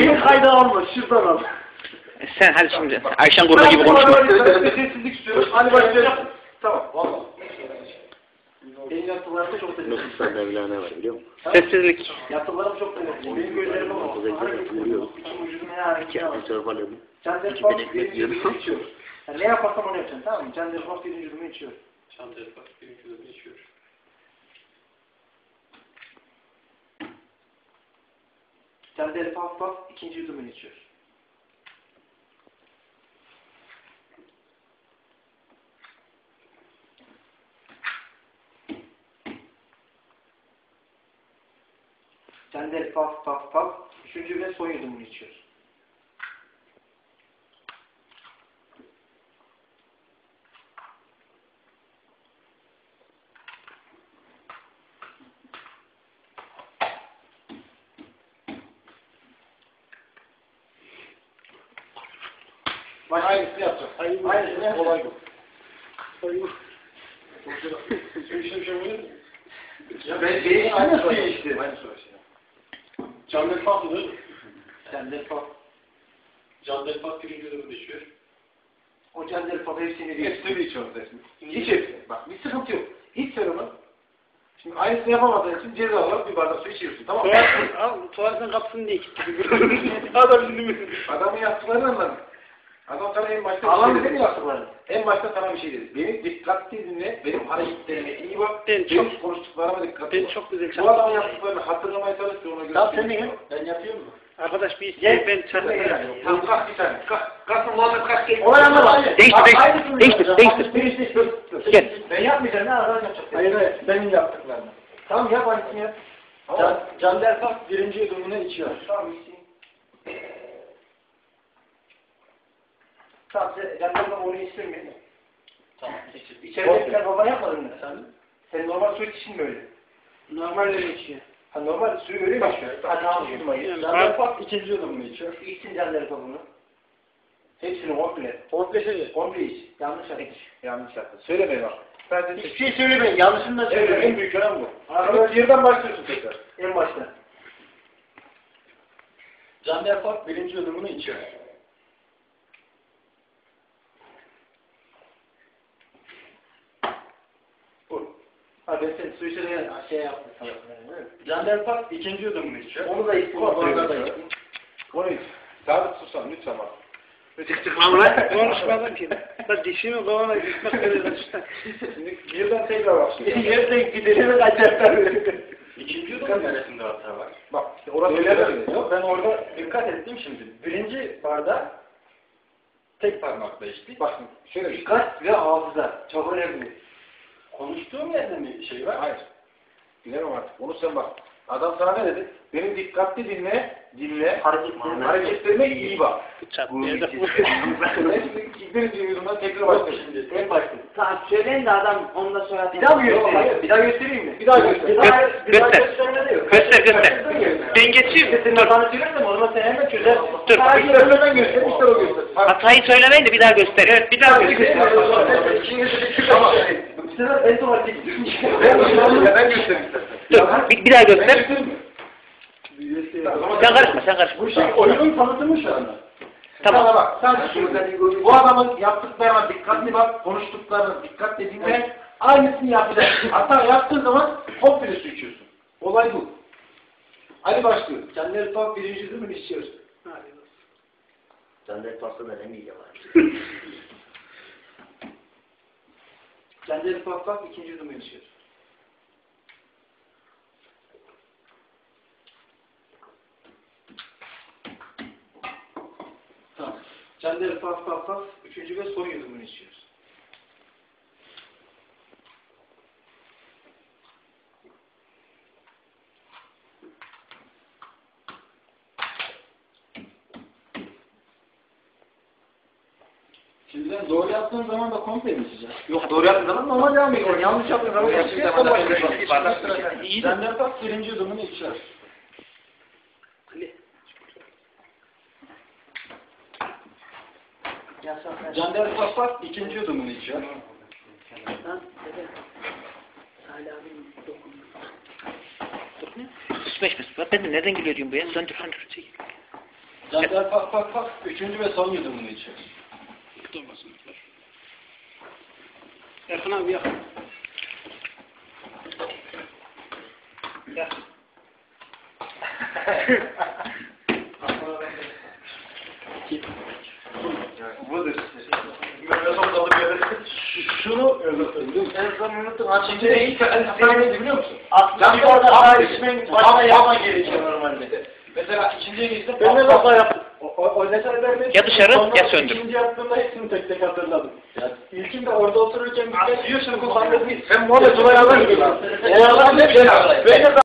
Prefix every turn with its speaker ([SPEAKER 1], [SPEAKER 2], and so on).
[SPEAKER 1] Oyun kaydı alma. Şuradan al.
[SPEAKER 2] E Sen hadi şimdi Ayşen Kurda gibi konuşma.
[SPEAKER 1] Sessizlik istiyoruz. Hadi başlayalım. Tamam. Valla. Benim yaptıklarım çok da
[SPEAKER 3] Nasıl Mevlana var biliyor musun?
[SPEAKER 2] Sessizlik.
[SPEAKER 1] Yaptıklarım çok da Benim gözlerim ama.
[SPEAKER 3] Vuruyor.
[SPEAKER 1] İçim ucuna yani.
[SPEAKER 3] İki antrenörlerini.
[SPEAKER 1] Can
[SPEAKER 3] İki
[SPEAKER 1] Defak
[SPEAKER 3] binek
[SPEAKER 1] birinci yudumunu içiyor. Yani ne yaparsam onu yapacaksın tamam mı? Can Defak birinci yudumunu içiyor.
[SPEAKER 4] Çandelpak birinci yudumunu içiyor.
[SPEAKER 1] Can Defak bak ikinci yudumunu içiyor. Can Defak paf paf üçüncü ve son yudumunu içiyor. Bak aynısını yapacağız. Aynısını yap. Olay bu. Ya ben benim aynı soru işte. Aynı soru işte.
[SPEAKER 4] Can Delpak mı?
[SPEAKER 1] Can Defak.
[SPEAKER 4] Can Delpak birinci yudumunu içiyor.
[SPEAKER 1] O Can Defak hepsini değil. Hepsini içiyoruz hepsini. Hiç hepsini. Bak bir sıkıntı yok. Hiç onu. Şimdi aynısını yapamadığın için ceza olarak bir bardak su içiyorsun. Tamam mı?
[SPEAKER 2] Tuvaletin kapısını diye kilitli. Adam şimdi
[SPEAKER 1] Adamın yaptıklarını anladın. Adam sana en başta
[SPEAKER 2] Alan
[SPEAKER 1] bir şey dedi. En başta sana bir şey dedi. Beni dikkatli dinle, benim hareketlerime iyi bak,
[SPEAKER 2] Ben
[SPEAKER 1] benim
[SPEAKER 2] çok-
[SPEAKER 1] konuştuklarıma dikkatli
[SPEAKER 2] Ben çok güzel
[SPEAKER 1] Bu adamın yaptıklarını hatırlamaya çalış ve ona göre.
[SPEAKER 2] Tamam, sen ne yap?
[SPEAKER 1] Ben yapıyorum mu?
[SPEAKER 2] Arkadaş bir
[SPEAKER 1] Gel,
[SPEAKER 2] isteği ben
[SPEAKER 1] gel. Tamam kalk bir tane. Kalk. Kalk Muhammed kalk.
[SPEAKER 2] Olay anlama. Değiştir, değiştir. Değiştir, değiştir.
[SPEAKER 1] Değiştir.
[SPEAKER 2] Gel.
[SPEAKER 1] Ben yapmayacağım. Ne adam yapacak? Hayır hayır. Benim yaptıklarım. Tamam yap aynısını yap. Can, Can Derpak birinci yudumunu içiyor. Tamam içsin. Can Derpak onu içsin mi?
[SPEAKER 4] Tamam. içir.
[SPEAKER 1] İçeride sen normal yapmadın mı? Sen, sen normal su için mi öyle?
[SPEAKER 2] Normal öyle içiyor.
[SPEAKER 1] Ha normal suyu öyle mi içiyor? Ha tamam Can
[SPEAKER 2] ben-
[SPEAKER 1] Derpak ikinci yudumunu içiyor. İçsin Can Derpak bunu. Hepsini komple. Komple şey. Komple iç. Yanlış yaptın. Yanlış yaptın. Söylemeyin bak. Hiçbir şey söylemeyin. Yanlışını da söylemeyin. en büyük önem bu. Arkadaş yerden başlıyorsun tekrar. En başta.
[SPEAKER 4] Can Delpak birinci yudumunu içiyor.
[SPEAKER 1] Sen su içeride şey yaptın. sana.
[SPEAKER 4] Can Delpak ikinci yudumunu içiyor.
[SPEAKER 1] Onu da içsin. Onu da içsin. Onu iç. Sabit susan lütfen bak.
[SPEAKER 2] Konuşmadan ki. Ben dişimi kovana gitmek üzere işte.
[SPEAKER 1] Şimdi birden tekrar bak şimdi. Yerden gidelim kaçaklar.
[SPEAKER 4] İkinci yudum neresinde hata var?
[SPEAKER 1] Bak işte orası öyle.
[SPEAKER 4] Yok ben orada dikkat ettim şimdi. Birinci barda tek parmakla içtik.
[SPEAKER 1] Bak şöyle dikkat ve hafıza. Çok önemli.
[SPEAKER 4] Konuştuğum yerde mi şey var?
[SPEAKER 1] Hayır. Bilemem artık. Onu sen bak. Adam sana ne dedi? Benim dikkatli dinle, dinle. Hareketlerime, hareketlerime iyi bak.
[SPEAKER 2] Çat
[SPEAKER 1] Bu bir yudumdan tekrar başla şimdi. En başta.
[SPEAKER 5] Tamam söyleyin de adam ondan sonra
[SPEAKER 1] Bir daha mı göstereyim? Bir daha göstereyim mi? Bir daha göstereyim.
[SPEAKER 2] Gö- göster.
[SPEAKER 1] göstermede yok.
[SPEAKER 2] Göster, göster. Ben geçeyim.
[SPEAKER 1] Senin hatanı söylersem o zaman sen hemen çözersin.
[SPEAKER 2] Dur.
[SPEAKER 1] Sana göstermeden göster, işte o göster.
[SPEAKER 2] Hatayı söylemeyin de bir daha göster. Evet bir daha göster.
[SPEAKER 1] Tamam. Sefer en son hareket. Ben göstereyim.
[SPEAKER 2] Dur bir, bir daha göster.
[SPEAKER 1] mi?
[SPEAKER 2] Sen karışma sen karışma.
[SPEAKER 1] Bu şey oyunun tanıtımı şu anda.
[SPEAKER 2] Tamam.
[SPEAKER 1] Sana bak, sadece şunu Bu adamın yaptıklarına dikkatli bak, konuştuklarına dikkatle dinle. Aynısını yapacaksın. Hatta yaptığın zaman komple su içiyorsun. Olay bu. Hadi başlıyor. Kendleri tam birinci yudumunu içiyoruz.
[SPEAKER 3] Sen de pasta da ne miydi var?
[SPEAKER 1] Kendleri bak bak ikinci yudumunu içiyoruz. Tamam. Kendleri bak bak bak üçüncü ve son yudumunu içiyoruz.
[SPEAKER 4] Şimdi doğru yaptığın zaman da komple mi içeceğiz?
[SPEAKER 1] Yok doğru yaptığın zaman normal devam ediyor. Yanlış yaptığın zaman şey
[SPEAKER 4] yaptığın zaman
[SPEAKER 1] yapamazsın.
[SPEAKER 2] İyi de.
[SPEAKER 4] Can Delpak birinci yudumunu içiyor.
[SPEAKER 5] yasak.
[SPEAKER 4] Can Delpak ikinci yudumunu
[SPEAKER 5] abinin dokundu.
[SPEAKER 2] 35 mi? Ben de nereden geliyor diyorum bu ya?
[SPEAKER 4] Caner pak pak pak. Üçüncü ve son yudumunu içiyor.
[SPEAKER 2] Durmasın. Erkan abi yakın.
[SPEAKER 1] Budur. Mehmet yere.
[SPEAKER 4] Şunu.
[SPEAKER 1] En son unuttum.
[SPEAKER 4] Şimdi en neydi biliyor musun?
[SPEAKER 1] Aslında bir orada daha içmenin başına yapman gerekiyor normalde.
[SPEAKER 4] Mesela ikinciye geçtim.
[SPEAKER 1] Ben de kafa yaptım.
[SPEAKER 4] O, o, o detayları
[SPEAKER 2] Ya dışarı,
[SPEAKER 4] Sonra
[SPEAKER 2] ya söndür.
[SPEAKER 4] İkinci yaptığımda hepsini tek tek hatırladım. Ya, ilkinde orada otururken bir tek yiyorsun kullandığın
[SPEAKER 1] Sen Muhammed Zulay alır mısın?
[SPEAKER 4] O adam ne
[SPEAKER 1] Ben de